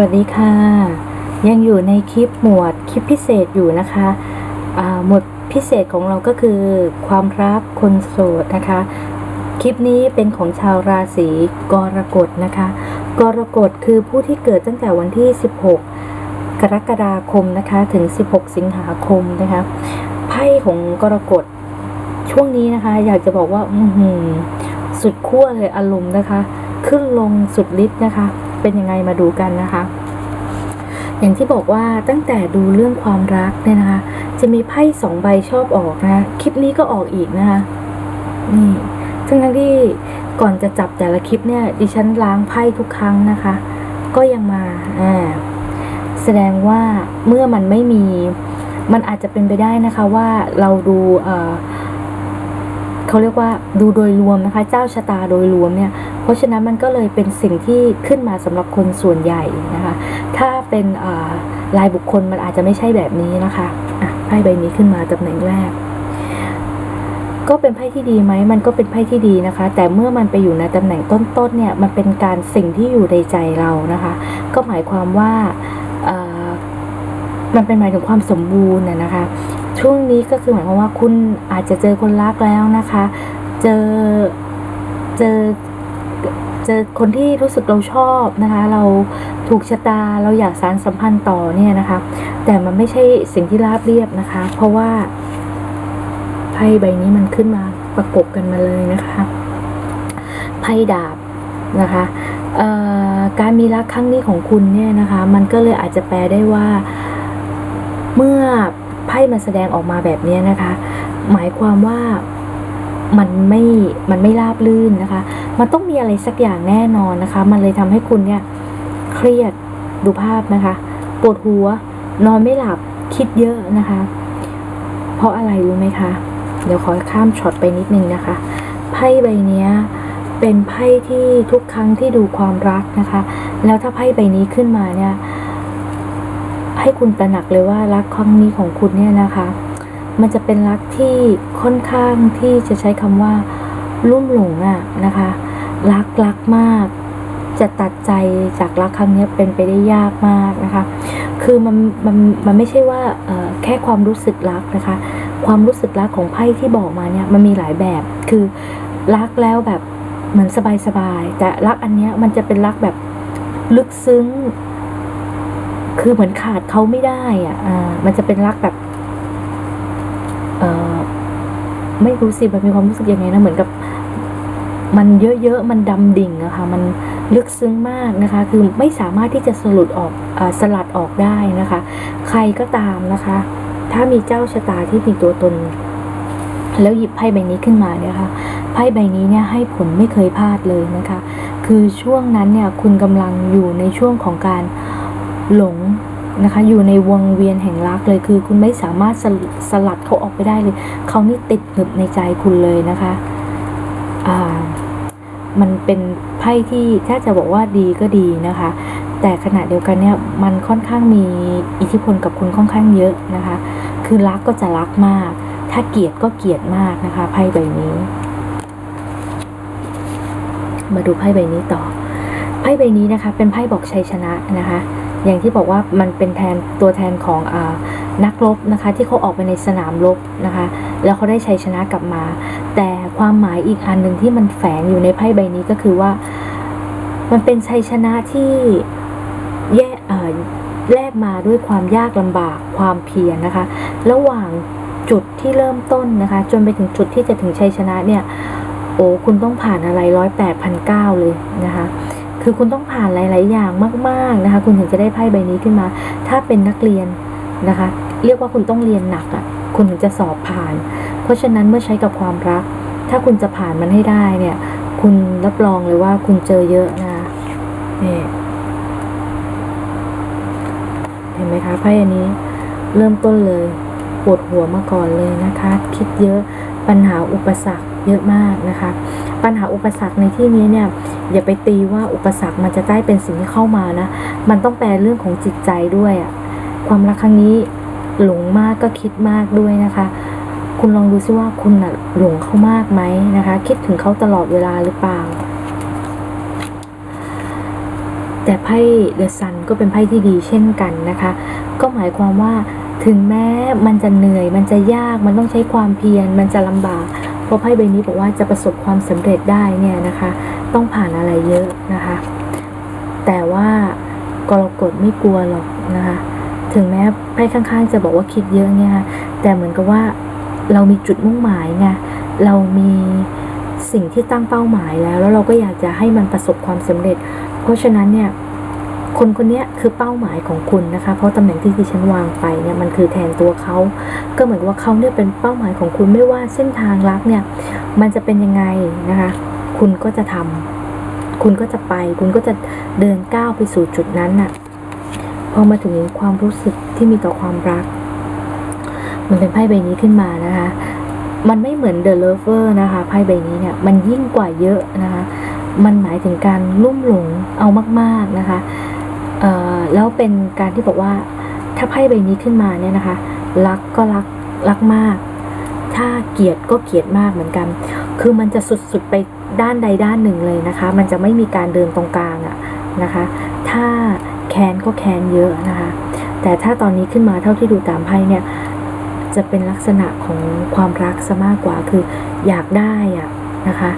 วัสดีค่ะ ยังอยู่ในคลิปหมวดคลิปพิเศษอยู่นะคะหมวดพิเศษของเราก็คือ ความรักคนโสดนะคะ คลิปนี้เป็นของชาวราศีกรกฎนะคะ กรกฎคือผู้ที่เกิดตั้งแต่วันที่ 16 กรกฎาคมนะคะ ถึง 16 สิงหาคมนะคะไพ่ของกรกฎช่วงนี้นะคะ อยากจะบอกว่า อืสุดขั้วเลยอารมณ์นะคะ ขึ้นลงสุดฤทธิ์นะคะ เป็นยังไงมาดูกันนะคะ อย่างที่บอกว่าตั้งแต่ดูเรื่องความรักเนี่ยนะคะ จะมีไพ่สองใบชอบออกนะคลิปนี้ก็ออกอีกนะคะนี่ทั้งทั้งที่ก่อนจะจับแต่ละคลิปเนี่ย ดิฉันล้างไพ่ทุกครั้งนะคะ ก็ยังมาอ่าแสดงว่าเมื่อมันไม่มี มันอาจจะเป็นไปได้นะคะว่าเราดูเเขาเรียกว่าดูโดยรวมนะคะ เจ้าชะตาโดยรวมเนี่ย เพราะฉะนั้นมันก็เลยเป็นสิ่งที่ขึ้นมาสำหรับคนส่วนใหญ่นะคะ ถ้าเป็นรายบุคคลมันอาจจะไม่ใช่แบบนี้นะคะอะไพ่ใบนี้ขึ้นมาตำแหน่งแรก ก็เป็นไพ่ที่ดีไหมมันก็เป็นไพ่ที่ดีนะคะ แต่เมื่อมันไปอยู่ในตำแหน่งต้นๆเนี่ยมันเป็นการสิ่งที่อยู่ในใจเรานะคะ ก็หมายความว่ามันเป็นหมายถึงความสมบูรณ์นะคะ ช่วงนี้ก็คือหมายความว่าคุณอาจจะเจอคนรักแล้วนะคะ เจอเจอ เจอคนที่รู้สึกเราชอบนะคะ เราถูกชะตาเราอยากสารสัมพันธ์ต่อเนี่ยนะคะ แต่มันไม่ใช่สิ่งที่ราบเรียบนะคะ เพราะว่าไพ่ใบนี้มันขึ้นมาประกบกันมาเลยนะคะไพ่ดาบนะคะการมีรักครั้งนี้ของคุณเนี่ยนะคะ มันก็เลยอาจจะแปลได้ว่า เมื่อไพ่มันแสดงออกมาแบบนี้นะคะ หมายความว่า มันไม่มันไม่ราบลื่นนะคะ มันต้องมีอะไรสักอย่างแน่นอนนะคะ มันเลยทำให้คุณเนี่ยเครียดดูภาพนะคะ ปวดหัว นอนไม่หลับคิดเยอะนะคะ เพราะอะไรรู้ไหมคะเดี๋ยวขอข้ามช็อตไปนิดนึงนะคะ ไพ่ใบนี้เป็นไพ่ที่ทุกครั้งที่ดูความรักนะคะ แล้วถ้าไพ่ใบนี้ขึ้นมาเนี่ย ให้คุณตระหนักเลยว่ารักครั้งนี้ของคุณเนี่ยนะคะ มันจะเป็นรักที่ค่อนข้างที่จะใช้คำว่าลุ่มหลงอะนะคะ รักรักมาก จะตัดใจจากรักครั้งนี้เป็นไปได้ยากมากนะคะ คือมันมันมันไม่ใช่ว่าแค่ความรู้สึกรักนะคะ ความรู้สึกรักของไพ่ที่บอกมาเนี่ยมันมีหลายแบบ คือรักแล้วแบบเหมือนสบายๆแต่รักอันเนี้ยมันจะเป็นรักแบบลึกซึ้ง คือเหมือนขาดเขาไม่ได้อะอ่ามันจะเป็นรักแบบ ไม่รู้สิมันมีความรู้สึกยังไงนะเหมือนกับ มันเยอะๆมันดำดิ่งอะค่ะมันลึกซึ้งมากนะคะ คือไม่สามารถที่จะสลุดออกอสลัดออกได้นะคะ ใครก็ตามนะคะ ถ้ามีเจ้าชะตาที่มีตัวตน แล้วหยิบไพ่ใบนี้ขึ้นมาเนี่ยค่ะไพ่ใบนี้เนี่ยให้ผลไม่เคยพลาดเลยนะคะ คือช่วงนั้นเนี่ยคุณกำลังอยู่ในช่วงของการหลง นะคะ อยู่ในวงเวียนแห่งรักเลยคือ คุณไม่สามารถสลสลัดเขาออกไปได้เลย เขานี่ติดหนึบในใจคุณเลยนะคะอ่ามันเป็นไพ่ที่ถ้าจะบอกว่าดีก็ดีนะคะ แต่ขณะเดียวกันเนี่ยมันค่อนข้างมีอิทธิพลกับคุณค่อนข้างเยอะนะคะ คือรักก็จะรักมาก ถ้าเกลียดก็เกลียดมากนะคะไพ่ใบนี้ มาดูไพ่ใบนี้ต่อไพ่ใบนี้นะคะ เป็นไพ่บอกชัยชนะนะคะ อย่างที่บอกว่ามันเป็นแทนตัวแทนของอนักรบนะคะ ที่เขาออกไปในสนามรบนะคะ แล้วเขาได้ชัยชนะกลับมา แต่ความหมายอีกอันหนึ่งที่มันแฝงอยู่ในไพ่ใบนี้ก็คือว่า มันเป็นชัยชนะที่แย่เอ่อแลกมาด้วยความยากลำบากความเพียรนะคะ ระหว่างจุดที่เริ่มต้นนะคะ จนไปถึงจุดที่จะถึงชัยชนะเนี่ย โอ้คุณต้องผ่านอะไรร้อยแปดพันเก้าเลยนะคะ คือคุณต้องผ่านหลาย ๆ อย่างมาก ๆ นะคะ คุณถึงจะได้ไพ่ใบนี้ขึ้นมา ถ้าเป็นนักเรียนนะคะ เรียกว่าคุณต้องเรียนหนักอะ่ะ คุณถึงจะสอบผ่าน เพราะฉะนั้นเมื่อใช้กับความรัก ถ้าคุณจะผ่านมันให้ได้เนี่ย คุณรับรองเลยว่าคุณเจอเยอะนะนี่เห็นไหมคะไพ่อันนี้เริ่มต้นเลยปวดหัวมาก่อนเลยนะคะ คิดเยอะปัญหาอุปสรรคเยอะมากนะคะ ปัญหาอุปสรรคในที่นี้เนี่ยอย่าไปตีว่าอุปสรรคมันจะได้เป็นสิ่งที่เข้ามานะ มันต้องแปลเรื่องของจิตใจด้วยอะความรักครั้งนี้หลงมากก็คิดมากด้วยนะคะ คุณลองดูซิว่าคุณนะหลงเขามากไหมนะคะ คิดถึงเขาตลอดเวลาหรือเปล่า แต่ไพ่เดอะซันก็เป็นไพ่ที่ดีเช่นกันนะคะ ก็หมายความว่าถึงแม้มันจะเหนื่อย มันจะยาก มันต้องใช้ความเพียร มันจะลำบาก เพราะไพ่ใบนี้บอกว่าจะประสบความสำเร็จได้เนี่ยนะคะ ต้องผ่านอะไรเยอะนะคะ แต่ว่ากรกฎไม่กลัวหรอกนะคะ ถึงแม้ไพ่ข้างๆ จะบอกว่าคิดเยอะเนี่ยค่ะแต่เหมือนกับว่าเรามีจุดมุ่งหมายไงเรามีสิ่งที่ตั้งเป้าหมายแล้ว แล้วเราก็อยากจะให้มันประสบความสำเร็จ เพราะฉะนั้นเนี่ย คนคนนี้คือเป้าหมายของคุณนะคะ เพราะตำแหน่งที่ดิฉันวางไปเนี่ยมันคือแทนตัวเขา ก็เหมือนว่าเขาเนี่ยเป็นเป้าหมายของคุณไม่ว่าเส้นทางรักเนี่ย มันจะเป็นยังไงนะคะ คุณก็จะทำคุณก็จะไป คุณก็จะเดินก้าวไปสู่จุดนั้นน่ะ พอมาถึงความรู้สึกที่มีต่อความรัก มันเป็นไพ่ใบนี้ขึ้นมานะคะ มันไม่เหมือน The Lover นะคะ ไพ่ใบนี้เนี่ย มันยิ่งกว่าเยอะนะคะ มันหมายถึงการลุ่มหลงเอามาก ๆนะคะ แล้วเป็นการที่บอกว่าถ้าไพ่ใบนี้ขึ้นมาเนี่ยนะคะ รักก็รักรักมาก ถ้าเกลียดก็เกลียดมากเหมือนกัน คือมันจะสุดๆไปด้านใดด้านหนึ่งเลยนะคะ มันจะไม่มีการเดินตรงกลางอะนะคะ ถ้าแค้นก็แค้นเยอะนะคะ แต่ถ้าตอนนี้ขึ้นมาเท่าที่ดูตามไพ่เนี่ย จะเป็นลักษณะของความรักซะมากกว่า คืออยากได้อะนะคะ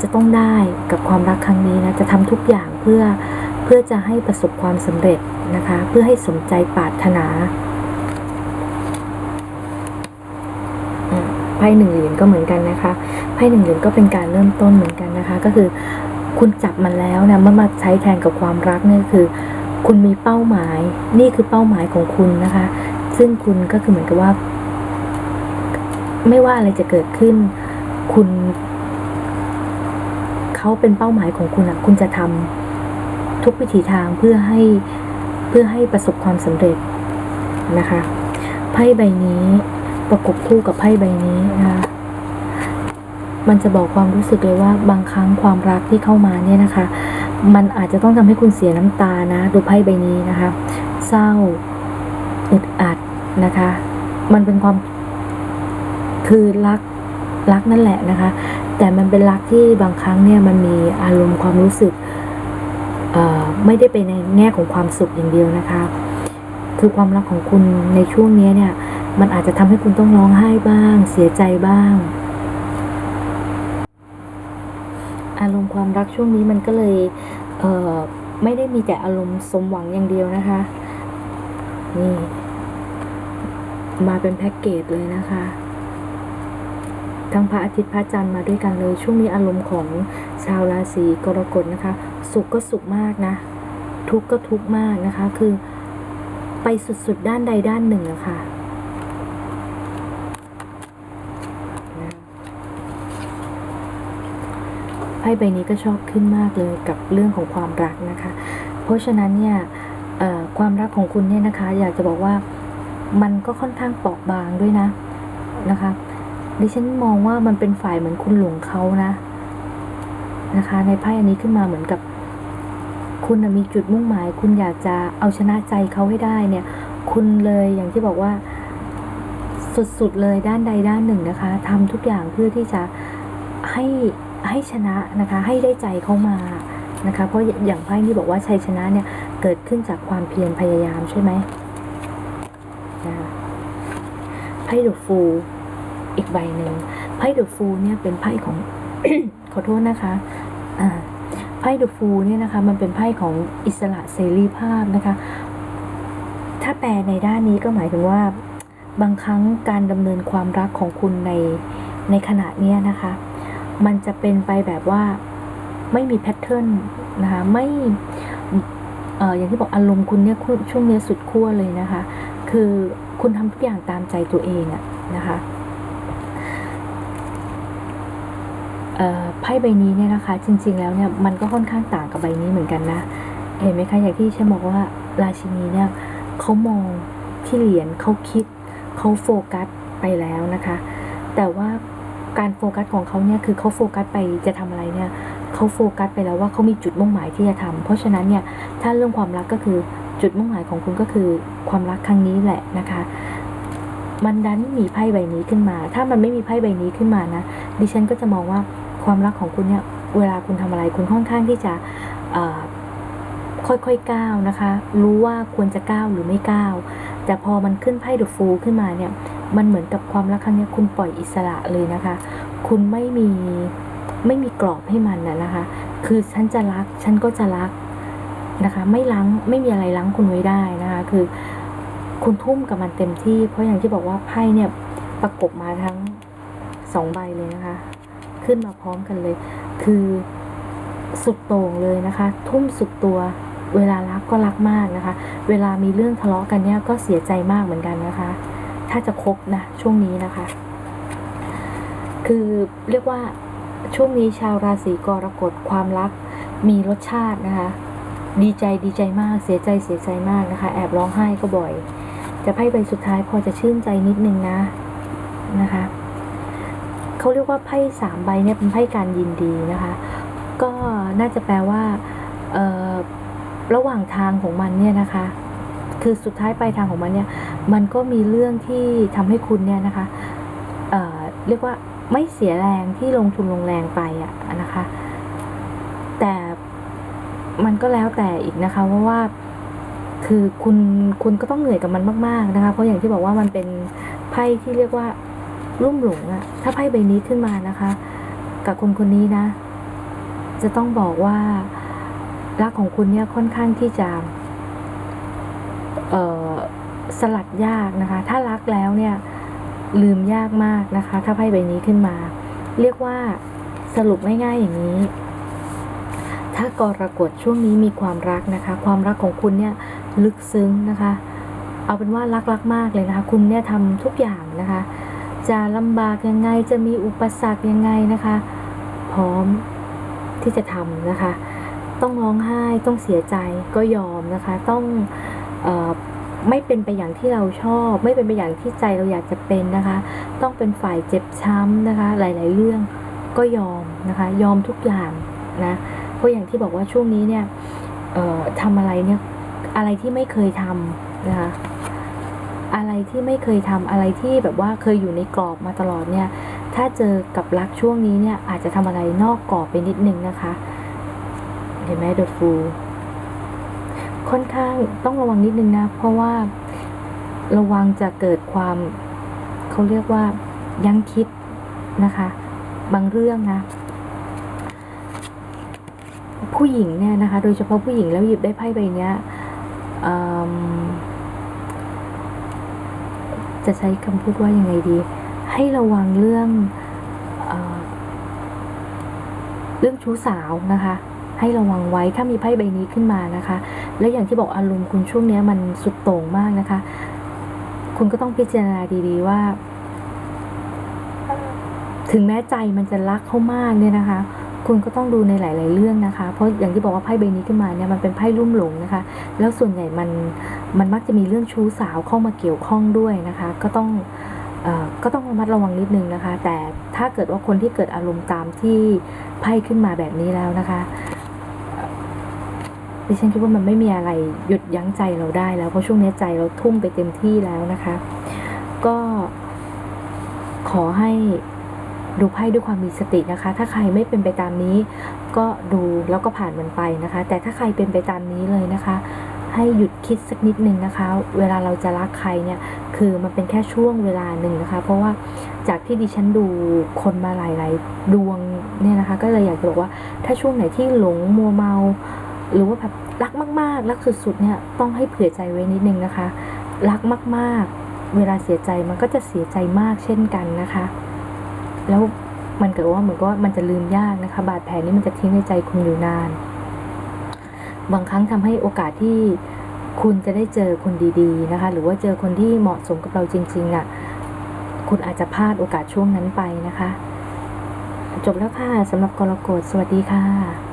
จะต้องได้กับความรักครั้งนี้นะ จะทำทุกอย่างเพื่อ เพื่อจะให้ประสบความสำเร็จนะคะ เพื่อให้สมใจปรารถนาไพ่หนึ่งเหรียญก็เหมือนกันนะคะไพ่หนึ่งเหรียญก็เป็นการเริ่มต้นเหมือนกันนะคะ ก็คือคุณจับมันแล้วนะเมื่อมาใช้แทนกับความรักเนี่ยคือ คุณมีเป้าหมาย นี่คือเป้าหมายของคุณนะคะ ซึ่งคุณก็คือเหมือนกับว่า ไม่ว่าอะไรจะเกิดขึ้น คุณเขาเป็นเป้าหมายของคุณอะคุณจะทำ ทุกวิถีทางเพื่อให้เพื่อให้ประสบความสำเร็จนะคะไพ่ใบนี้ประกบคู่กับไพ่ใบนี้นะคะมันจะบอกความรู้สึกเลยว่าบางครั้งความรักที่เข้ามาเนี่ยนะคะ มันอาจจะต้องทำให้คุณเสียน้ำตานะ ดูไพ่ใบนี้นะคะ เศร้าอึดอัดนะคะ มันเป็นความคือรักรักนั่นแหละนะคะ แต่มันเป็นรักที่บางครั้งเนี่ยมันมีอารมณ์ความรู้สึก ไม่ได้ไปในแง่ของความสุขอย่างเดียวนะคะ คือความรักของคุณในช่วงนี้เนี่ย มันอาจจะทำให้คุณต้องร้องไห้บ้าง เสียใจบ้าง อารมณ์ความรักช่วงนี้มันก็เลยเไม่ได้มีแต่อารมณ์สมหวังอย่างเดียวนะคะ นี่ มาเป็นแพ็กเกจเลยนะคะทั้งพระอาทิตย์พระจันทร์มาด้วยกันเลย ช่วงนี้อารมณ์ของชาวราศีกรกฎนะคะ สุขก็สุขมากนะ ทุกข์ก็ทุกข์มากนะคะ คือไปสุดๆ ด้านใดด้านหนึ่งอะคะนะไพ่ใบนี้ก็ชอบขึ้นมากเลยกับเรื่องของความรักนะคะ เพราะฉะนั้นเนี่ยความรักของคุณเนี่ยนะคะ อยากจะบอกว่ามันก็ค่อนข้างเปราะบางด้วยนะนะคะดิฉันมองว่ามันเป็นฝ่ายเหมือนคุณหลงเขานะนะคะ ในไพ่อันนี้ขึ้นมาเหมือนกับ คุณมีจุดมุ่งหมาย คุณอยากจะเอาชนะใจเขาให้ได้เนี่ย คุณเลยอย่างที่บอกว่า สุดๆเลยด้านใดด้านหนึ่งนะคะทำทุกอย่างเพื่อที่จะให้ให้ชนะนะคะ ให้ได้ใจเขามานะคะ เพราะอย่างไพ่นี่บอกว่าชัยชนะเนี่ยเกิดขึ้นจากความเพียรพยายามใช่ไหมไพ่เดอะฟูลอีกใบหนึ่งไพ่เดอะฟูลเนี่ยเป็นไพ่ของขอโทษนะคะอ่า ไพ่เดอะฟูลเนี่ยนะคะมันเป็นไพ่ของอิสระเสรีภาพนะคะ ถ้าแปลในด้านนี้ก็หมายถึงว่าบางครั้งการดำเนินความรักของคุณในในขณะนี้นะคะ มันจะเป็นไปแบบว่าไม่มีแพทเทิร์นนะคะไม่เอ่ออย่างที่บอกอารมณ์คุณเนี่ยช่วงเนี้สุดขั้วเลยนะคะ คือคุณทำทุกอย่างตามใจตัวเองอะนะคะ เอ่อ ไพ่ใบนี้เนี่ยนะคะ จริง ๆ แล้วเนี่ยมันก็ค่อนข้างต่างกับใบนี้เหมือนกันนะ เห็นไหมคะอย่างที่ฉันบอกว่าราชินีเนี่ยเขามองที่เหรียญเขาคิดเขาโฟกัสไปแล้วนะคะ แต่ว่าการโฟกัสของเขาเนี่ยคือเขาโฟกัสไปจะทำอะไรเนี่ยเขาโฟกัสไปแล้วว่าเขามีจุดมุ่งหมายที่จะทำเพราะฉะนั้นเนี่ยถ้าเรื่องความรักก็คือจุดมุ่งหมายของคุณก็คือความรักครั้งนี้แหละนะคะ มันดันมีไพ่ใบนี้ขึ้นมา ถ้ามันไม่มีไพ่ใบนี้ขึ้นมานะ ดิฉันก็จะมองว่า ความรักของคุณเนี่ยเวลาคุณทำอะไรคุณค่อนข้างที่จะค่อยๆก้าวนะคะ รู้ว่าควรจะก้าวหรือไม่ก้าวแต่พอมันขึ้นไพ่ดูฟูขึ้นมาเนี่ย มันเหมือนกับความรักครั้งนี้คุณปล่อยอิสระเลยนะคะ คุณไม่มีไม่มีกรอบให้มันนะนะคะ คือฉันจะรัก ฉันก็จะรักนะคะ ไม่ลังไม่มีอะไรลังคุณไว้ได้นะคะ คือคุณทุ่มกับมันเต็มที่ เพราะอย่างที่บอกว่าไพ่เนี่ยประกบมาทั้งสองใบเลยนะคะ ขึ้นมาพร้อมกันเลย คือสุดโต่งเลยนะคะ ทุ่มสุดตัว เวลารักก็รักมากนะคะ เวลามีเรื่องทะเลาะกันเนี่ยก็เสียใจมากเหมือนกันนะคะ ถ้าจะคบนะช่วงนี้นะคะ คือเรียกว่าช่วงนี้ชาวราศีกรกฎความรักมีรสชาตินะคะ ดีใจดีใจมากเสียใจเสียใจมากนะคะ แอบร้องไห้ก็บ่อยแต่ไพ่ใบสุดท้ายพอจะชื่นใจนิดนึงนะนะคะ เขาเรียกว่าไพ่สามใบเนี่ยเป็นไพ่การยินดีนะคะ ก็น่าจะแปลว่าระหว่างทางของมันเนี่ยนะคะ คือสุดท้ายปลายทางของมันเนี่ย มันก็มีเรื่องที่ทำให้คุณเนี่ยนะคะเเรียกว่าไม่เสียแรงที่ลงทุนลงแรงไปอะนะคะ แต่มันก็แล้วแต่อีกนะคะเพราะว่าคือคุณคุณก็ต้องเหนื่อยกับมันมาก ๆนะคะ เพราะอย่างที่บอกว่ามันเป็นไพ่ที่เรียกว่า รุ่มหลงอะถ้าไพ่ใบนี้ขึ้นมานะคะ กับคนคนนี้นะ จะต้องบอกว่ารักของคุณเนี่ยค่อนข้างที่จะสลัดยากนะคะ ถ้ารักแล้วเนี่ยลืมยากมากนะคะ ถ้าไพ่ใบนี้ขึ้นมา เรียกว่าสรุปง่ายๆอย่างนี้ ถ้ากรกฎช่วงนี้มีความรักนะคะ ความรักของคุณเนี่ยลึกซึ้งนะคะ เอาเป็นว่ารักรักมากเลยนะคะ คุณเนี่ยทำทุกอย่างนะคะ จะลำบากยังไงจะมีอุปสรรคยังไงนะคะ พร้อมที่จะทำนะคะ ต้องร้องไห้ต้องเสียใจก็ยอมนะคะ ต้องออไม่เป็นไปอย่างที่เราชอบ ไม่เป็นไปอย่างที่ใจเราอยากจะเป็นนะคะ ต้องเป็นฝ่ายเจ็บช้ำนะคะ หลาย ๆ เรื่องก็ยอมนะคะ ยอมทุกอย่างนะเพราะอย่างที่บอกว่าช่วงนี้เนี่ยทำอะไรเนี่ยอะไรที่ไม่เคยทำนะคะ อะไรที่ไม่เคยทำอะไรที่แบบว่าเคยอยู่ในกรอบมาตลอดเนี่ย ถ้าเจอกับรักช่วงนี้เนี่ยอาจจะทำอะไรนอกกรอบไปนิดนึงนะคะ เห็นไหมเดอะฟูค่อนข้างต้องระวังนิดนึงนะ เพราะว่าระวังจะเกิดความเขาเรียกว่ายั้งคิดนะคะ บางเรื่องนะ ผู้หญิงเนี่ยนะคะ โดยเฉพาะผู้หญิงแล้วหยิบได้ไพ่ใบเนี้ยเอิ่ม จะใช้คำพูดว่ายังไงดี ให้ระวังเรื่องเอเรื่องชู้สาวนะคะ ให้ระวังไว้ถ้ามีไพ่ใบนี้ขึ้นมานะคะ และอย่างที่บอกอารมณ์คุณช่วงนี้มันสุดโต่งมากนะคะ คุณก็ต้องพิจารณาดีๆว่า ถึงแม้ใจมันจะรักเขามากเนี่ยนะคะ คุณก็ต้องดูในหลาย ๆ เรื่องนะคะ เพราะอย่างที่บอกว่าไพ่ใบนี้ขึ้นมาเนี่ยมันเป็นไพ่ลุ่มหลงนะคะ แล้วส่วนใหญ่มันมันมักจะมีเรื่องชู้สาวเข้ามาเกี่ยวข้องด้วยนะคะ ก็ต้องอก็ต้องระมัดระวังนิดนึงนะคะ แต่ถ้าเกิดว่าคนที่เกิดอารมณ์ตามที่ไพ่ขึ้นมาแบบนี้แล้วนะคะดิฉันคิดว่ามันไม่มีอะไรหยุดยั้งใจเราได้แล้ว เพราะช่วงนี้ใจเราทุ่มไปเต็มที่แล้วนะคะ ก็ขอให้ ดูไพ่ด้วยความมีสตินะคะ ถ้าใครไม่เป็นไปตามนี้ ก็ดูแล้วก็ผ่านมันไปนะคะ แต่ถ้าใครเป็นไปตามนี้เลยนะคะ ให้หยุดคิดสักนิดนึงนะคะ เวลาเราจะรักใครเนี่ยคือมันเป็นแค่ช่วงเวลาหนึ่งนะคะ เพราะว่าจากที่ดิฉันดูคนมาหลาย ๆ ดวงเนี่ยนะคะ ก็เลยอยากจะบอกว่าถ้าช่วงไหนที่หลงมัวเมา หรือว่าแบบรักมากๆรักสุด ๆ เนี่ยต้องให้เผื่อใจไว้นิดนึงนะคะ รักมากๆ เวลาเสียใจมันก็จะเสียใจมากเช่นกันนะคะ แล้วมันเกิดว่าเหมือนกับว่ามันจะลืมยากนะคะ บาดแผลนี้มันจะทิ้งในใจคุณอยู่นาน บางครั้งทำให้โอกาสที่คุณจะได้เจอคนดีๆนะคะ หรือว่าเจอคนที่เหมาะสมกับเราจริงๆอะ่ะ คุณอาจจะพลาดโอกาสช่วงนั้นไปนะคะ จบแล้วค่ะสำหรับกรกฎสวัสดีค่ะ